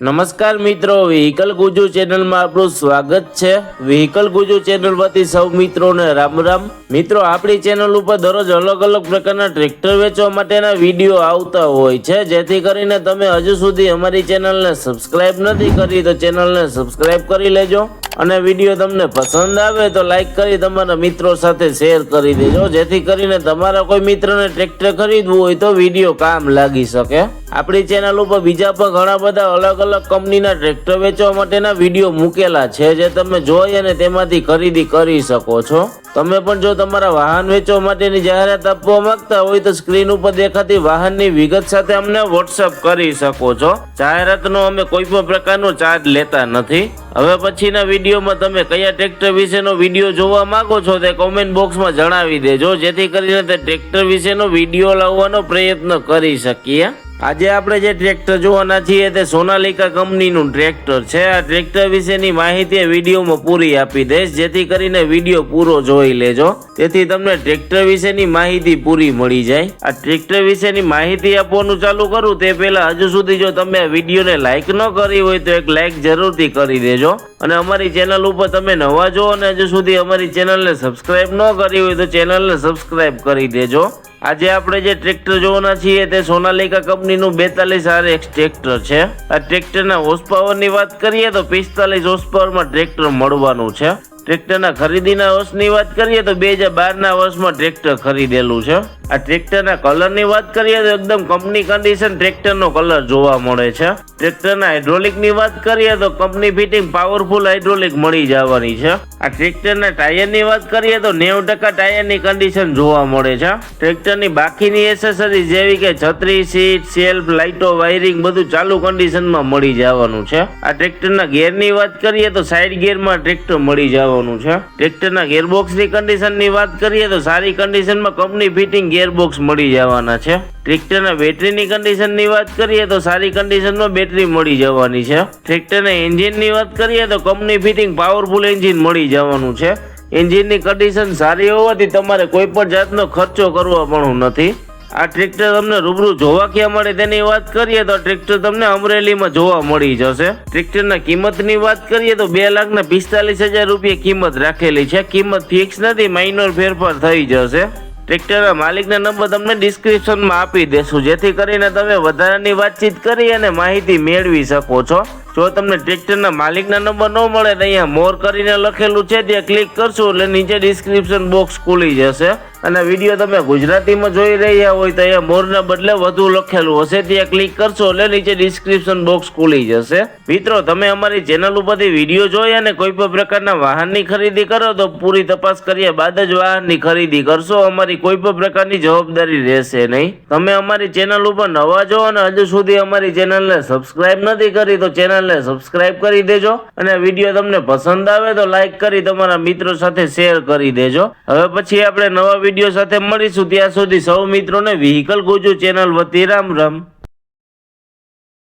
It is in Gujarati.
નમસ્કાર મિત્રો વ્હીકલ ગુજુ ચેનલમાં આપણું સ્વાગત છે. વ્હીકલ ગુજુ ચેનલ પરથી સૌ મિત્રોને રામ રામ. મિત્રો, આપણી ચેનલ ઉપર દરરોજ અલગ અલગ પ્રકારના ટ્રેક્ટર વેચવા માટેના વીડિયો આવતા હોય છે. જેથી કરીને તમે હજુ સુધી અમારી ચેનલને સબસ્ક્રાઇબ નથી કરી, તો ચેનલને સબસ્ક્રાઇબ કરી લેજો. અને વીડિયો તમને પસંદ આવે તો લાઈક કરી તમારા મિત્રો સાથે શેર કરી દેજો. જેથી કરીને તમારા કોઈ મિત્રને ટ્રેક્ટર ખરીદવું હોય તો વીડિયો કામ લાગી શકે. આપણી ચેનલ ઉપર બીજા પણ ઘણા બધા અલગ અલગ કંપનીના ટ્રેક્ટર વેચવા માટેના વીડિયો મૂકેલા છે, જે તમે જોઈ અને તેમાંથી ખરીદી કરી શકો છો. તમે પણ જો તમારા વાહન વેચવા માટેની જાહેરાત આપવા માંગતા હોય તો સ્ક્રીન ઉપર દેખાતી વાહનની વિગત સાથે અમને વોટ્સઅપ કરી શકો છો. જાહેરાતનો અમે કોઈ પણ પ્રકારનો ચાર્જ લેતા નથી. હવે પછીના વિડીયોમાં તમે કયા ટ્રેક્ટર વિશેનો વીડિયો જોવા માંગો છો તે કોમેન્ટ બોક્સમાં જણાવી દેજો, જેથી કરીને તે ટ્રેક્ટર વિશેનો વીડિયો લાવવાનો પ્રયત્ન કરી શકીએ. આજે આપણે જે ટ્રેક્ટર જોવાના છીએ તે સોનાલિકા કંપનીનું ટ્રેક્ટર છે. આ ટ્રેક્ટર વિશેની માહિતી વિડીયોમાં પૂરી આપી દઈશ, જેથી કરીને વીડિયો પૂરો જોઈ લેજો. તેથી તમને ટ્રેક્ટર વિશેની માહિતી પૂરી મળી જાય. આ ટ્રેક્ટર વિશેની માહિતી આપવાનું ચાલુ કરું તે પહેલા હજુ સુધી જો તમે વિડીયોને લાઈક ન કરી હોય તો એક લાઈક જરૂરથી કરી દેજો. અને અમારી ચેનલ ઉપર તમે નવા જો અને હજુ સુધી અમારી ચેનલને સબસ્ક્રાઇબ ન કરી હોય તો ચેનલને સબસ્ક્રાઇબ કરી દેજો. આજે આપણે જે ટ્રેક્ટર જોવાના છીએ તે સોનાલિકા કંપનીનું બેતાલીસ આર એક્સ ટ્રેક્ટર છે. આ ટ્રેક્ટરના હોર્સ પાવરની વાત કરીએ તો પિસ્તાલીસ હોર્સ પાવરમાં ટ્રેક્ટર મળવાનું છે. ટ્રેક્ટરના ખરીદીના વર્ષની વાત કરીએ તો બે હજાર બારના વર્ષમાં ટ્રેક્ટર ખરીદેલું છે. આ ટ્રેક્ટરના કલરની વાત કરીએ તો એકદમ કંપની કન્ડિશન ટ્રેક્ટરનો કલર જોવા મળે છે. ટ્રેક્ટરના હાઇડ્રોલિકની વાત કરીએ તો કંપની ફિટિંગ પાવરફુલ હાઇડ્રોલિક મળી જવાની છે. આ ટ્રેક્ટરના ટાયરની વાત કરીએ તો નેવું ટકા ટાયરની કન્ડિશન જોવા મળે છે. ટ્રેક્ટરની બાકીની એસેસરી જેવી કે છત્રી, સીટ સેલ્ફ લાઇટો વાયરિંગ બધું ચાલુ કન્ડિશનમાં મળી જવાનું છે. આ ટ્રેક્ટરના ગેરની વાત કરીએ તો સાઈડ ગેરમાં ટ્રેક્ટર મળી જવાનું છે. ટ્રેક્ટરના ગેરબોક્સની કન્ડિશનની વાત કરીએ તો સારી કન્ડિશનમાં કંપની ફિટિંગ ગેરબોક્સ મળી જવાના છે. ટ્રેક્ટરના બેટરીની કન્ડિશનની વાત કરીએ તો સારી કન્ડિશનમાં બેટરી મળી જવાની છે. ટ્રેક્ટરના એન્જિનની વાત કરીએ તો કંપની ફિટિંગ પાવરફુલ એન્જિન મળી જવાનું છે. એન્જિનની કન્ડિશન સારી હોવાથી તમારે કોઈ પણ જાતનો ખર્ચો કરવો પણ નથી. આ ટ્રેક્ટર તમને રૂબરૂ જોવા ક્યાં મળે તેની વાત કરીએ તો ટ્રેક્ટર તમને અમરેલીમાં જોવા મળી જશે. ટ્રેક્ટરના કિંમતની વાત કરીએ તો બે લાખ ને પિસ્તાલીસ હજાર રૂપિયા કિંમત રાખેલી છે. કિંમત ફિક્સ નથી માઇનોર ફેરફાર થઈ જશે. ટ્રેક્ટરના માલિકના નંબર તમને ડિસ્ક્રિપ્શનમાં આપી દેશું. જેથી કરીને તમે વધારાની વાતચીત કરી અને માહિતી મેળવી શકો છો. જો તમને ટ્રેક્ટરના માલિકના નંબર ન મળે તો અહીંયા મોર કરીને લખેલું છે. ત્યાં ક્લિક કરશું એટલે નીચે ડિસ્ક્રિપ્શન બોક્સ ખુલી જશે. અને વીડિયો તમે ગુજરાતીમાં જોઈ રહ્યા હોય તો અહીંયા મોરના બદલે વધુ લખેલું હશે. ત્યાં ક્લિક કરશો એટલે નીચે ડિસ્ક્રિપ્શન બોક્સ ખુલી જશે. મિત્રો, તમે અમારી ચેનલ ઉપરથી વીડિયો જોઈ અને કોઈ પણ પ્રકારના વાહનની ખરીદી કરો તો પૂરી તપાસ કર્યા બાદ જ વાહનની ખરીદી કરશો. અમારી કોઈ પણ પ્રકારની જવાબદારી રહેશે નહીં. તમે અમારી ચેનલ ઉપર નવા જો અને હજુ સુધી અમારી ચેનલને સબસ્ક્રાઇબ નથી કરી તો ચેનલને સબસ્ક્રાઇબ કરી દેજો. અને વીડિયો તમને પસંદ આવે તો લાઈક કરી તમારા મિત્રો સાથે શેર કરી દેજો. હવે પછી આપણે નવા વીડિયો સાથે મળીશું. ત્યાં સુધી સૌ મિત્રોને વ્હીકલ ગોજુ ચેનલ વતી રામ રામ.